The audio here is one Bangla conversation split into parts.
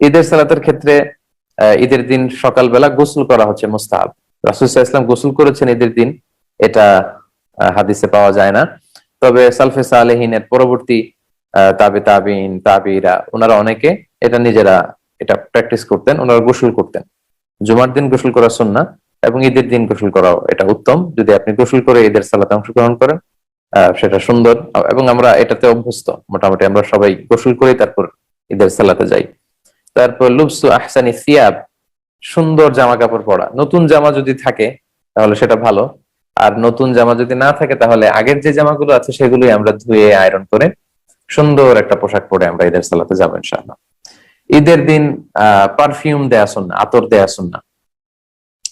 ঈদের সালাতের ক্ষেত্রে ঈদের দিন সকালবেলা গোসল করা হচ্ছে মুস্তাহাব। রাসুল ইসলাম গোসল করেছেন ঈদের দিন, এটা হাদিসে পাওয়া যায় না। তবে সালফে সালেহিনের পরবর্তী তাবে তাবিন, তাবিরা, ওনারা অনেকে এটা নিজেরা এটা প্র্যাকটিস করতেন, ওনারা গোসল করতেন। জুমার দিন গোসল করা সুন্না এবং ঈদের দিন গোসল করাও এটা উত্তম। যদি আপনি গোসল করে ঈদের সালাতে অংশগ্রহণ করেন সেটা সুন্দর। এবং আমরা এটাতে অভ্যস্ত। মোটামুটি আমরা সবাই গোসল করে তারপর ঈদের সালাতে যাই। তারপর লুবসু আহসানি সিয়াব, সুন্দর জামা কাপড় পরা। নতুন জামা যদি থাকে, তাহলে সেটা ভালো। আর নতুন জামা যদি না থাকে, তাহলে আগের যে জামাগুলো আছে, সেগুলোই আমরা ধুয়ে, আয়রন করে সুন্দর একটা পোশাক পরে আমরা ঈদের সালাতে যাব, ইনশাআল্লাহ। ঈদের দিন পারফিউম দেয়া শুননা আতর দেয়া শুননা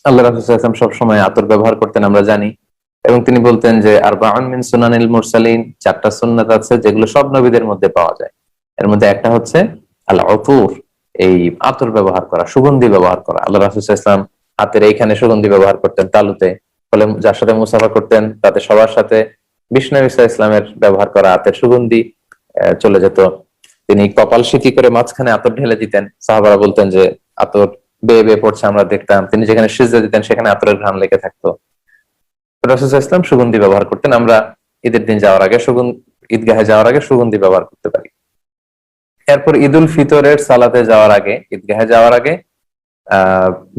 আল্লাহ রাসুলাম সবসময় আতর ব্যবহার করতেন, আমরা জানি। এবং তিনি বলতেন যে আর মিন সুনানিল মুরসালিন চারটা সুন্নাত আছে, যেগুলো সব নবীদের মধ্যে পাওয়া যায়। এর মধ্যে একটা হচ্ছে আল অতুর এই আতর ব্যবহার করা, সুগন্ধি ব্যবহার করা। আল্লাহ রাসুল ইসলাম হাতের এইখানে সুগন্ধি ব্যবহার করতেন, তালুতে। ফলে যার সাথে মুসাফা করতেন, তাতে সবার সাথে বিষ্ণু ইসা ইসলামের ব্যবহার করা হাতের সুগন্ধি চলে যেত। তিনি কপাল সিটি করে মাঝখানে আতর ঢেলে দিতেন। সাহাবারা বলতেন যে, আতর বেয়ে বেয়ে পড়ছে, আমরা দেখতাম। তিনি যেখানে সিজদা দিতেন, সেখানে আতরের ঘ্রাণ লেগে থাকতো। রসুল ইসলাম সুগন্ধি ব্যবহার করতেন। আমরা ঈদের দিন যাওয়ার আগে সুগন্ধি, ঈদগাহে যাওয়ার আগে সুগন্ধি ব্যবহার করতে পারি। এরপর ঈদ উল ফিতরের সালাতে যাওয়ার আগে, ঈদগাহে যাওয়ার আগে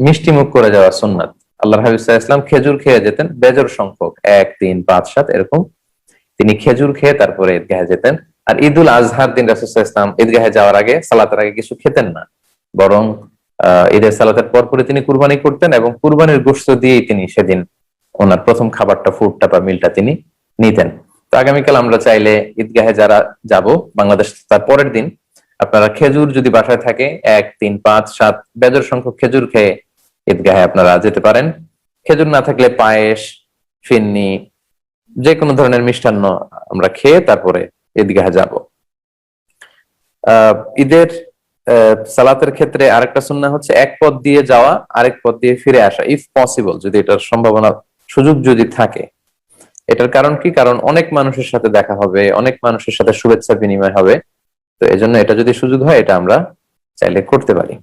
মিষ্টি মুখ করে যাওয়া সুন্নাত। আল্লাহ হাবিব ইসলাম খেজুর খেয়ে যেতেন, বেজর সংখ্যক, এক, তিন, পাঁচ, সাত, এরকম। তিনি খেজুর খেয়ে তারপরে ঈদগাহে যেতেন। আর ঈদ উল আজহার দিন রাসুল ইসলাম ঈদগাহে যাওয়ার আগে সালাতের আগে কিছু খেতেন না। বরং ঈদের সালাতের পরপরই তিনি কুরবানি করতেন এবং কুরবানির গোস্ত দিয়েই তিনি সেদিন ওনার প্রথম খাবারটা, ফুডটা বা মিলটা তিনি নিতেন। তো আগামীকাল আমরা চাইলে ঈদগাহে যারা যাব, বাংলাদেশ তার পরের দিন আপনারা খেজুর যদি বাসায় থাকে, এক, তিন, পাঁচ, সাত, বেজর সংখ্যক খেজুর খেয়ে ঈদগাহে আপনারা যেতে পারেন। খেজুর না থাকলে পায়েস, ফিন্নি যে কোনো ধরনের মিষ্টান্ন আমরা খেয়ে তারপরে ঈদগাহে যাব। আহ, ঈদের সালাতের ক্ষেত্রে আরেকটা সুন্না হচ্ছে এক পথ দিয়ে যাওয়া, আরেক পথ দিয়ে ফিরে আসা ইফ পসিবল যদি এটার সম্ভাবনা, সুযোগ যদি থাকে। এটার কারণ কি? কারণ অনেক মানুষের সাথে দেখা হবে, অনেক মানুষের সাথে শুভেচ্ছা বিনিময় হবে। তো এজন্য এটা যদি সুযোগ হয় এটা আমরা চাইলে করতে পারি।